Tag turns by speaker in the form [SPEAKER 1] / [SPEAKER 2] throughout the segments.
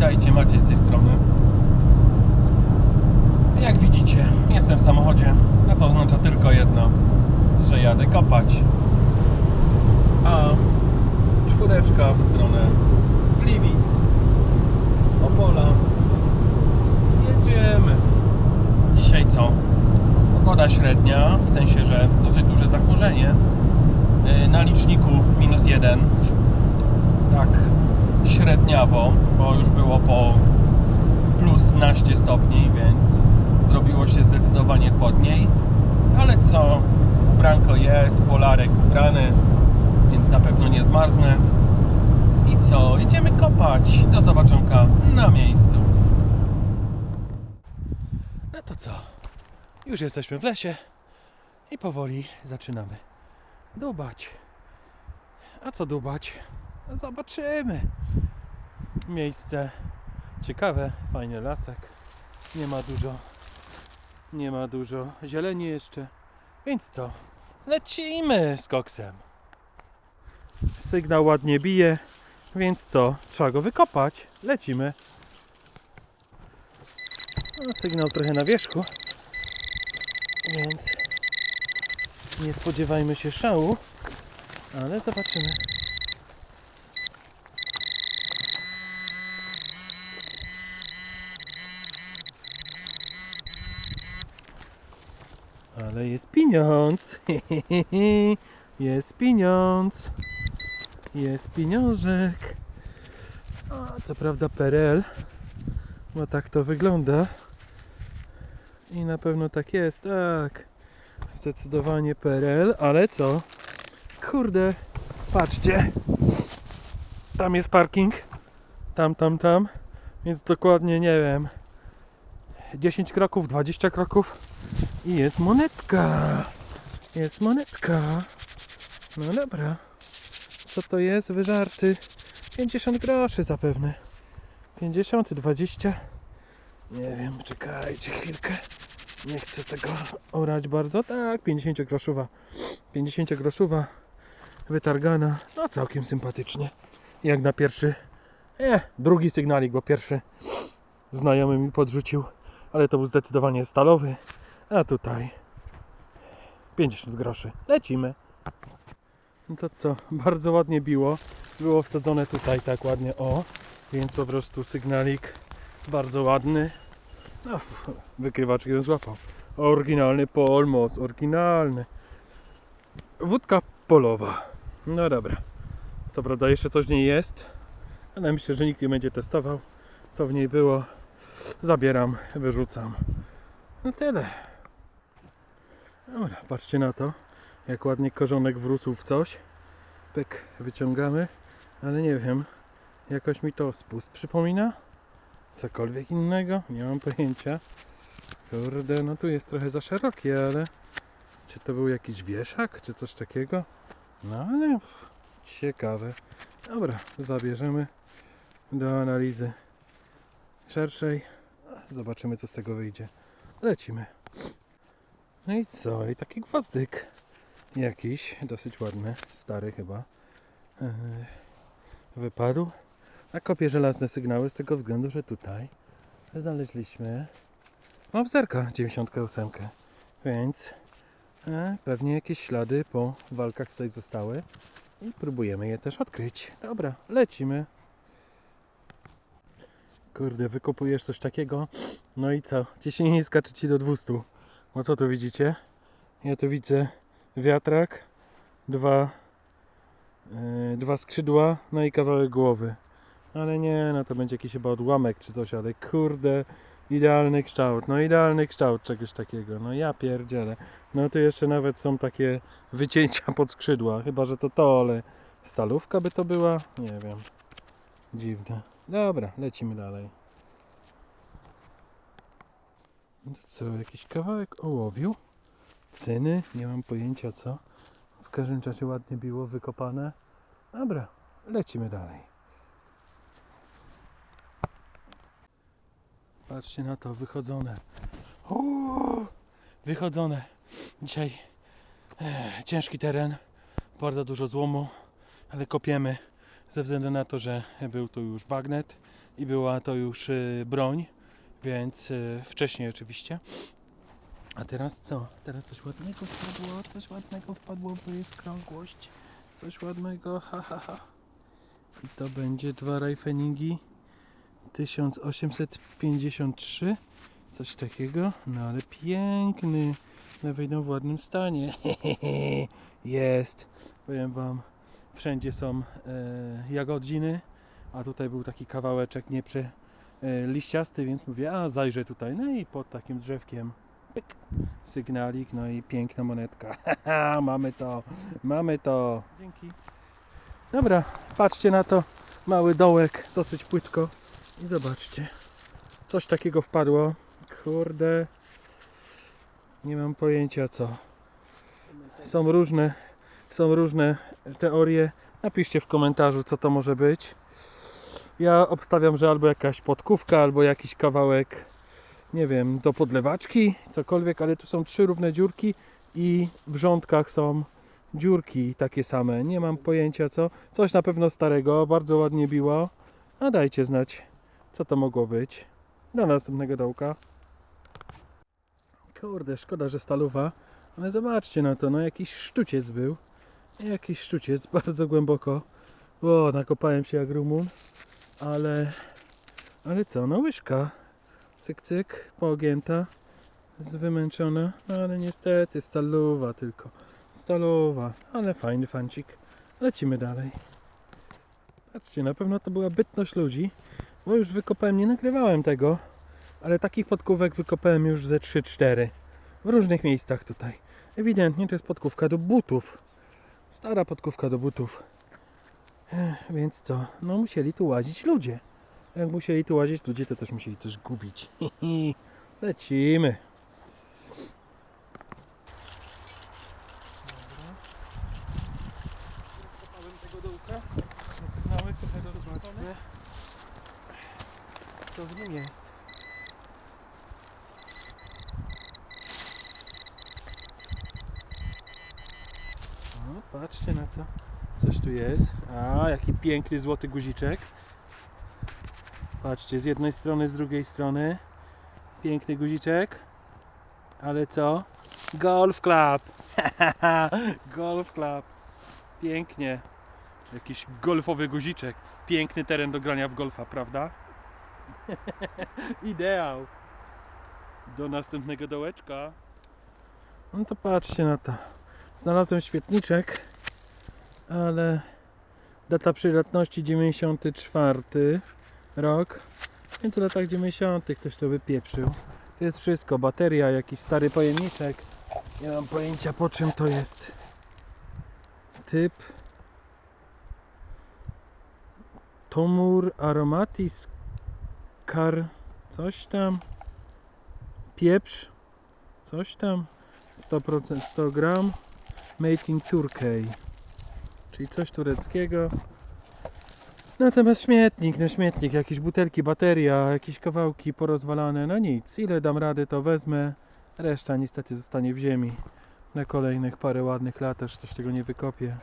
[SPEAKER 1] Witajcie, Maciej z tej strony. Jak widzicie, jestem w samochodzie, a to oznacza tylko jedno, że jadę kopać. A czwóreczka w stronę Gliwic, Opola. Jedziemy. Dzisiaj co? Pogoda średnia, w sensie, że dosyć duże zachmurzenie. Yy, Na liczniku minus jeden. Tak, średniawo, bo już było po plus naście stopni, więc zrobiło się zdecydowanie chłodniej. Ale co? Ubranko jest, polarek ubrany, więc na pewno nie zmarznę. I co? Idziemy kopać. Do zobaczonka na miejscu. No to co? Już jesteśmy w lesie i powoli zaczynamy dubać. A co dubać? Zobaczymy. Miejsce ciekawe, fajny lasek. Nie ma dużo, nie ma dużo zieleni jeszcze. Więc co? Lecimy z koksem. Sygnał ładnie bije, więc co? Trzeba go wykopać. Lecimy. No, sygnał trochę na wierzchu, więc nie spodziewajmy się szału, ale zobaczymy. Pieniądz. Jest pieniądz. Jest pieniążek. Co prawda PRL. Bo tak to wygląda. I na pewno tak jest, tak. Zdecydowanie PRL, ale co? Kurde, patrzcie. Tam jest parking. Tam, tam, tam. Więc dokładnie nie wiem. 10 kroków, 20 kroków i jest monetka. Jest monetka. No dobra. Co to jest? Wyżarty. 50 groszy zapewne. 50, 20. Nie wiem, czekajcie chwilkę. Nie chcę tego orać bardzo. Tak, 50 groszowa. 50 groszowa. Wytargana. No całkiem sympatycznie. Jak na pierwszy. Nie, drugi sygnalik, bo pierwszy znajomy mi podrzucił. Ale to był zdecydowanie stalowy. A tutaj 50 groszy. Lecimy. No to co? Bardzo ładnie biło. Było wsadzone tutaj tak ładnie o. Więc po prostu sygnalik bardzo ładny. No, wykrywacz ją złapał. Oryginalny Polmos, oryginalny. Wódka polowa. No dobra. Co prawda jeszcze coś w niej jest, ale myślę, że nikt nie będzie testował. Co w niej było, zabieram, wyrzucam. No tyle. Dobra, patrzcie na to. Jak ładnie korzonek wrócił w coś. Pyk, wyciągamy. Ale nie wiem, jakoś mi to spust przypomina. Cokolwiek innego, nie mam pojęcia. Kurde, no tu jest trochę za szerokie, ale czy to był jakiś wieszak, czy coś takiego? No ale pff, ciekawe. Dobra, zabierzemy do analizy szerszej. Zobaczymy, co z tego wyjdzie. Lecimy. No i co? I taki gwazdyk jakiś, dosyć ładny, stary chyba, yy, wypadł. A kopię żelazne sygnały z tego względu, że tutaj znaleźliśmy obzerka 98, więc e, pewnie jakieś ślady po walkach tutaj zostały i próbujemy je też odkryć. Dobra, lecimy. Kurde, wykopujesz coś takiego, no i co? Ciśnienie nie skacze Ci do 200. No co tu widzicie? Ja tu widzę wiatrak, dwa, yy, dwa skrzydła, no i kawałek głowy. Ale nie, no to będzie jakiś chyba odłamek czy coś, ale kurde, idealny kształt, no idealny kształt czegoś takiego, no ja pierdzielę. No tu jeszcze nawet są takie wycięcia pod skrzydła, chyba że to to, ale stalówka by to była? Nie wiem. Dziwne. Dobra, lecimy dalej. To co, jakiś kawałek ołowiu? Ceny? Nie mam pojęcia co. W każdym razie ładnie było wykopane. Dobra, lecimy dalej. Patrzcie na to, wychodzone. Uuu, wychodzone. Dzisiaj e, ciężki teren, bardzo dużo złomu, ale kopiemy ze względu na to, że był tu już bagnet i była to już y, broń, więc y, wcześniej oczywiście. A teraz co? Teraz coś ładnego wpadło, coś ładnego wpadło, bo jest krągłość. Coś ładnego, ha ha ha. I to będzie dwa Rajfeningi 1853, coś takiego. No ale piękny, no wyjdą w ładnym stanie. Jest, powiem wam, wszędzie są e, jagodziny, a tutaj był taki kawałeczek nieprze e, liściasty, więc mówię, a zajrzę tutaj. No i pod takim drzewkiem pyk, sygnalik, no i piękna monetka. Mamy to, mamy to. Dzięki. Dobra, patrzcie na to. Mały dołek, dosyć płytko. I zobaczcie. Coś takiego wpadło. Kurde. Nie mam pojęcia co. Są różne, są różne teorie. Napiszcie w komentarzu co to może być. Ja obstawiam, że albo jakaś podkówka, albo jakiś kawałek, nie wiem, do podlewaczki, cokolwiek, ale tu są trzy równe dziurki i w rządkach są dziurki takie same. Nie mam pojęcia co. Coś na pewno starego, bardzo ładnie biło. A dajcie znać, co to mogło być. Do następnego dołka. Kurde, szkoda, że stalowa. Ale zobaczcie na to, no jakiś sztuciec był. Jakiś sztuciec, bardzo głęboko. O, nakopałem się jak rumun. Ale, ale co, no łyżka. Cyk, cyk, poogięta. Zwymęczona. No ale niestety stalowa tylko. Stalowa, ale fajny fancik. Lecimy dalej. Patrzcie, na pewno to była bytność ludzi, bo już wykopałem, nie nagrywałem tego, ale takich podkówek wykopałem już ze 3-4 w różnych miejscach tutaj. Ewidentnie to jest podkówka do butów. Stara podkówka do butów. Więc co? No musieli tu łazić ludzie. Jak musieli tu łazić ludzie, to też musieli coś gubić. Lecimy. Co w nim jest? O, patrzcie na to. Coś tu jest. A, jaki piękny złoty guziczek. Patrzcie, z jednej strony, z drugiej strony. Piękny guziczek. Ale co? Golf Club. Golf Club. Pięknie. Jakiś golfowy guziczek. Piękny teren do grania w golfa, prawda? Ideał. Do następnego dołeczka. No to patrzcie na to. Znalazłem świetniczek, ale data przydatności 94 rok. Więc w latach 90. ktoś to wypieprzył. To jest wszystko. Bateria, jakiś stary pojemniczek. Nie mam pojęcia po czym to jest. Typ Tomur Aromatis Kar coś tam pieprz coś tam 100% 100 gram made in Turkey czyli coś tureckiego natomiast śmietnik, no śmietnik jakieś butelki, bateria, jakieś kawałki porozwalane, no nic, ile dam rady to wezmę reszta niestety zostanie w ziemi na kolejnych parę ładnych lat też coś tego nie wykopię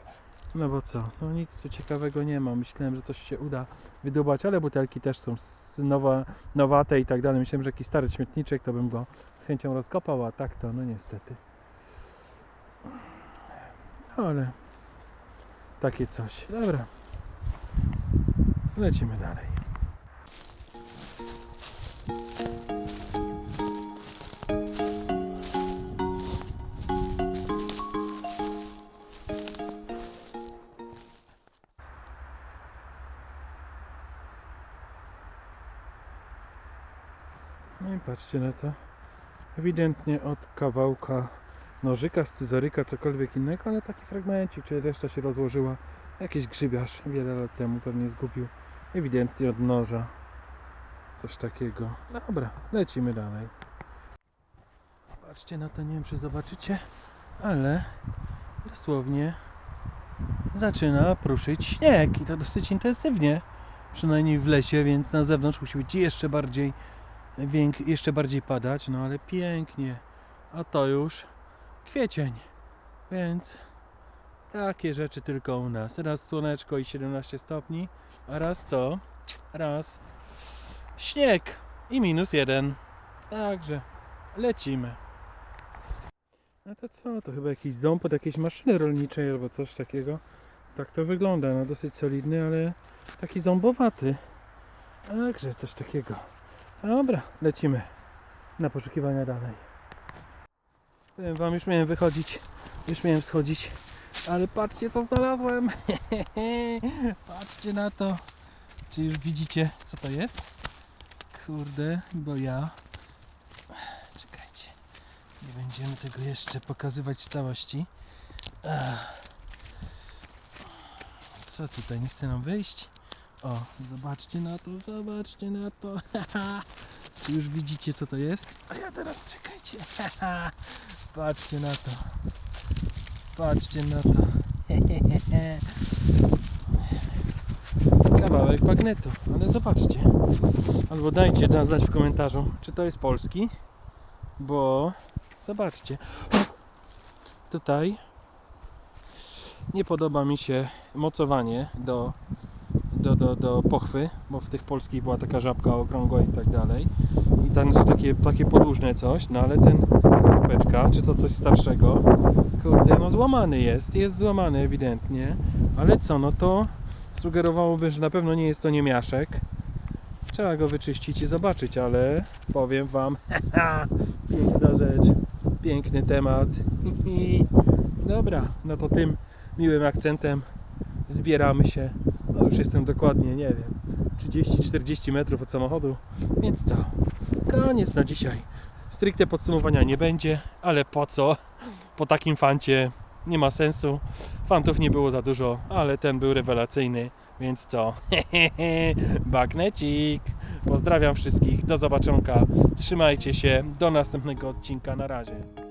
[SPEAKER 1] no bo co, no nic tu ciekawego nie ma. Myślałem, że coś się uda wydubać, ale butelki też są nowa, nowate i tak dalej. Myślałem, że jakiś stary śmietniczek, to bym go z chęcią rozkopał, a tak to, no niestety. No ale takie coś. Dobra. Lecimy dalej. No i patrzcie na to. Ewidentnie od kawałka nożyka, scyzoryka, cokolwiek innego, ale taki fragmencik, czyli reszta się rozłożyła. Jakiś grzybiarz wiele lat temu pewnie zgubił. Ewidentnie od noża. Coś takiego. Dobra, lecimy dalej. Patrzcie na to, nie wiem czy zobaczycie, ale dosłownie zaczyna pruszyć śnieg i to dosyć intensywnie. Przynajmniej w lesie, więc na zewnątrz musi być jeszcze bardziej jeszcze bardziej padać, no ale pięknie. A to już kwiecień, więc takie rzeczy tylko u nas. Raz słoneczko i 17 stopni, a raz co? Raz śnieg i minus jeden. Także lecimy. No to co, to chyba jakiś ząb od jakiejś maszyny rolniczej albo coś takiego. Tak to wygląda, no dosyć solidny, ale taki ząbowaty. Także coś takiego. Dobra, lecimy na poszukiwania dalej. Powiem wam, już miałem wychodzić, już miałem schodzić, ale patrzcie co znalazłem. patrzcie na to. Czy już widzicie co to jest? Kurde, bo ja... Czekajcie, nie będziemy tego jeszcze pokazywać w całości. Co tutaj, nie chce nam wyjść? O, zobaczcie na to, zobaczcie na to. Czy już widzicie co to jest? A ja teraz czekajcie. Patrzcie na to. Patrzcie na to. Kawałek magnetu, ale zobaczcie. Albo dajcie nam znać w komentarzu, czy to jest polski. Bo zobaczcie. Tutaj nie podoba mi się mocowanie do do, do, do pochwy, bo w tych polskich była taka żabka okrągła i tak dalej. I tam jest takie, takie podłużne coś, no ale ten kropeczka, czy to coś starszego, kurde, no złamany jest, jest złamany ewidentnie, ale co, no to sugerowałoby, że na pewno nie jest to niemiaszek. Trzeba go wyczyścić i zobaczyć, ale powiem Wam, piękna rzecz, piękny temat. Dobra, no to tym miłym akcentem zbieramy się. No już jestem dokładnie, nie wiem, 30-40 metrów od samochodu, więc co? Koniec na dzisiaj. Stricte podsumowania nie będzie, ale po co? Po takim fancie nie ma sensu. Fantów nie było za dużo, ale ten był rewelacyjny, więc co? Bagnecik! Pozdrawiam wszystkich, do zobaczonka. Trzymajcie się, do następnego odcinka, na razie.